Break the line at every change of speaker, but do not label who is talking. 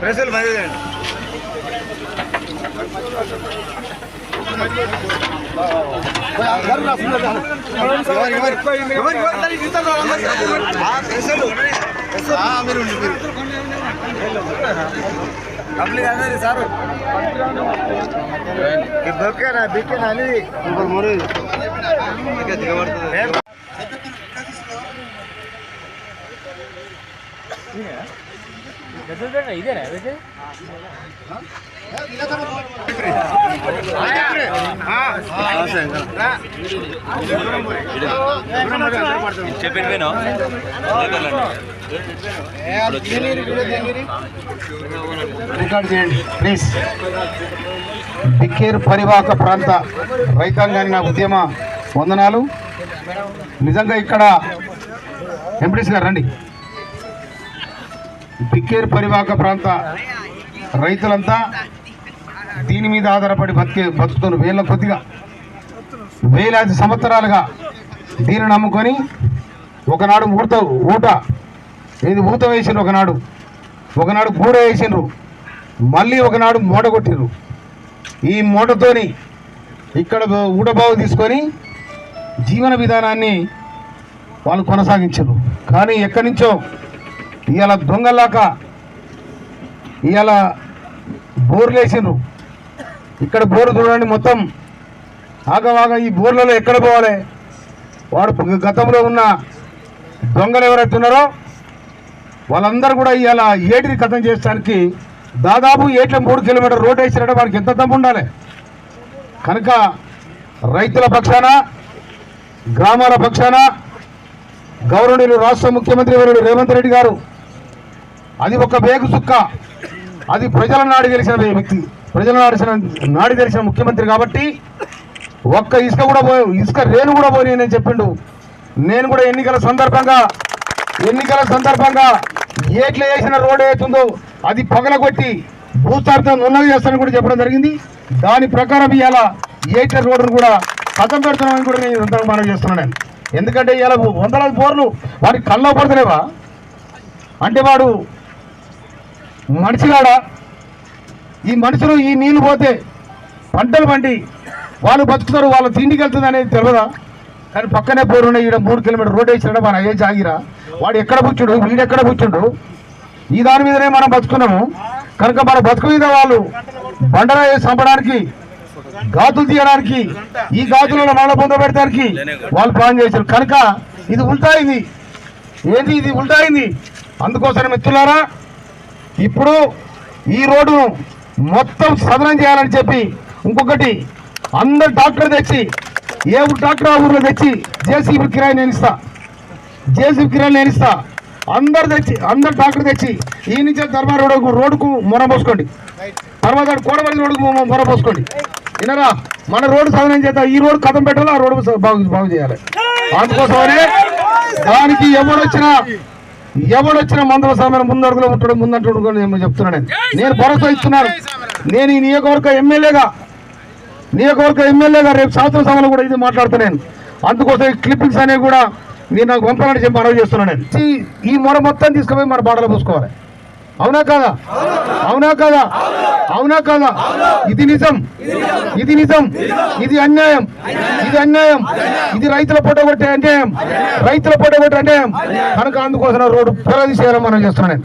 प्रेसल भाई जान घर रास्ते में घर घर कोई मेरे घर घर तारी जीता लो हाँ फैसल हाँ मेरे उनके आपले जाणार आहे सारो की बघा ना बिके ना मोरे దొరికేనా బిక్కేనా
రికార్డ్ చేయండి ప్లీజ్ బిక్కేరు పరివాహక ప్రాంత రైతాంగాన్ని నా ఉద్యమ వందనాలు. నిజంగా ఇక్కడ ఎంపీడీసీ గారు రండి. బిక్కేరు పరివాహక ప్రాంత రైతులంతా దీని మీద ఆధారపడి బతికే బతుకుతున్న వేల కొద్దిగా వేలాది సంవత్సరాలుగా దీన్ని నమ్ముకొని ఒకనాడు ఊట ఊట ఇది ఊత వేసిండ్రు ఒకనాడు ఒకనాడు కూడ వేసిండ్రు మళ్ళీ ఒకనాడు మూట కొట్టిండ్రు ఈ మూటతోని ఇక్కడ ఊడబావు తీసుకొని జీవన విధానాన్ని వాళ్ళు కొనసాగించారు. కానీ ఎక్కడి నుంచో ఇవాళ దొంగలాక ఇవాళ బోర్లేసిండ్రు. ఇక్కడ బోర్లు చూడండి మొత్తం. ఆగవాగా ఈ బోర్లలో ఎక్కడ పోవాలి? వాడు గతంలో ఉన్న దొంగలు ఎవరైతే ఉన్నారో వాళ్ళందరూ కూడా ఇవాళ ఏటిని కథం చేయడానికి దాదాపు ఏట్ల మూడు కిలోమీటర్ రోడ్ వేసినట్టు వాడికి ఎంత దమ్ము ఉండాలి? కనుక రైతుల పక్షాన గ్రామాల పక్షాన గౌరవనీయులు రాష్ట్ర ముఖ్యమంత్రి వర్యుడు రేవంత్ రెడ్డి గారు అది ఒక వేగు చుక్క అది ప్రజల నాడు గెలిచిన వ్యక్తి. ప్రజల నాడిసిన నాడి తెలిసిన ముఖ్యమంత్రి కాబట్టి ఒక్క ఇసుక కూడా పోయి ఇసుక రేణు కూడా పోయి నేను చెప్పిండు. నేను కూడా ఎన్నికల సందర్భంగా ఎన్నికల సందర్భంగా ఏట్ల వేసిన రోడ్ ఏతుందో అది పగలగొట్టి భూస్థాపితం ఉన్నది చేస్తానని కూడా చెప్పడం జరిగింది. దాని ప్రకారం ఇవాళ ఏట్ల రోడ్డును కూడా కథం పెడుతున్నామని కూడా నేను ఇంతకు మనం చేస్తున్నాను నేను. ఎందుకంటే ఇలా వందలాది బోర్లు వాడికి కళ్ళలో పడుతున్నావా అంటే వాడు మనిషిగాడా ఈ మనుషులు ఈ నీళ్ళు పోతే పంటలు పండి వాళ్ళు బతుకుతారు వాళ్ళ తిండికి వెళ్తుంది అనేది తెలియదా కానీ పక్కనే పోరున్నాయి ఈడ మూడు కిలోమీటర్ రోడ్ వేసినాడు మన అయ్యే జాగిరా. వాడు ఎక్కడ కూర్చుండు వీడు ఎక్కడ కూర్చుండు ఈ దాని మీదనే మనం బతుకున్నాము. కనుక మన బతుకు మీద వాళ్ళు బండరా చంపడానికి గాతులు తీయడానికి ఈ గాతులలో మళ్ళీ పొందబెడతానికి వాళ్ళు ప్లాన్ చేశారు. కనుక ఇది ఉల్టా ఇది. ఏంటి ఇది ఉల్టా అయింది అందుకోసం మిత్రులారా ఇప్పుడు ఈ రోడ్డు మొత్తం సదనం చేయాలని చెప్పి ఇంకొకటి అందరు డాక్టర్ తెచ్చి ఏ డాక్టర్ ఆ ఊర్లో తెచ్చి జేసీబీ కిరాయి నేనిస్తా జేసీబీ కిరాయి నేనిస్తా అందరు తెచ్చి అందరు డాక్టర్ తెచ్చి ఈ నుంచి దర్బార్ రోడ్డు రోడ్డుకు మొర పోసుకోండి. తర్వాత కోడబడి రోడ్డుకు మొర పోసుకోండి. వినరా మన రోడ్డు సదనం చేత ఈ రోడ్డు కథం పెట్టాలి? ఆ రోడ్డు బాగు బాగు చేయాలి. అందుకోసమనే దానికి ఎవడొచ్చినా ఎవడొచ్చిన మందల సమయం ముందడుగులో ఉంటాడు ముందంటాడు నేను చెప్తున్నాను. నేను. నేను భరోసా ఇస్తున్నాను. నేను ఈ నియోజకవర్గ ఎమ్మెల్యేగా నియోజకవర్గ ఎమ్మెల్యేగా రేపు శాసనసభలో కూడా ఇది మాట్లాడుతున్నాను. అందుకోసం ఈ క్లిప్పింగ్స్ అనేవి కూడా మీరు నాకు పంపాలని చెప్పి మనవి చేస్తున్నాను నేను. ఈ- ఈ మొర మొత్తం తీసుకుపోయి మన బాటలో పూసుకోవాలి. అవునా కాదా? అవునా కాదా? అవునా కాదా? ఇది నిజం. ఇది నిజం. ఇది అన్యాయం. ఇది అన్యాయం. ఇది రైతుల పొట్ట కొట్టే అన్యాయం. రైతుల పొట్ట కొట్టే అన్యాయం. కనుక అందుకోసం రోడ్డు ప్రగతి చేయాలని మనం చేస్తున్నాను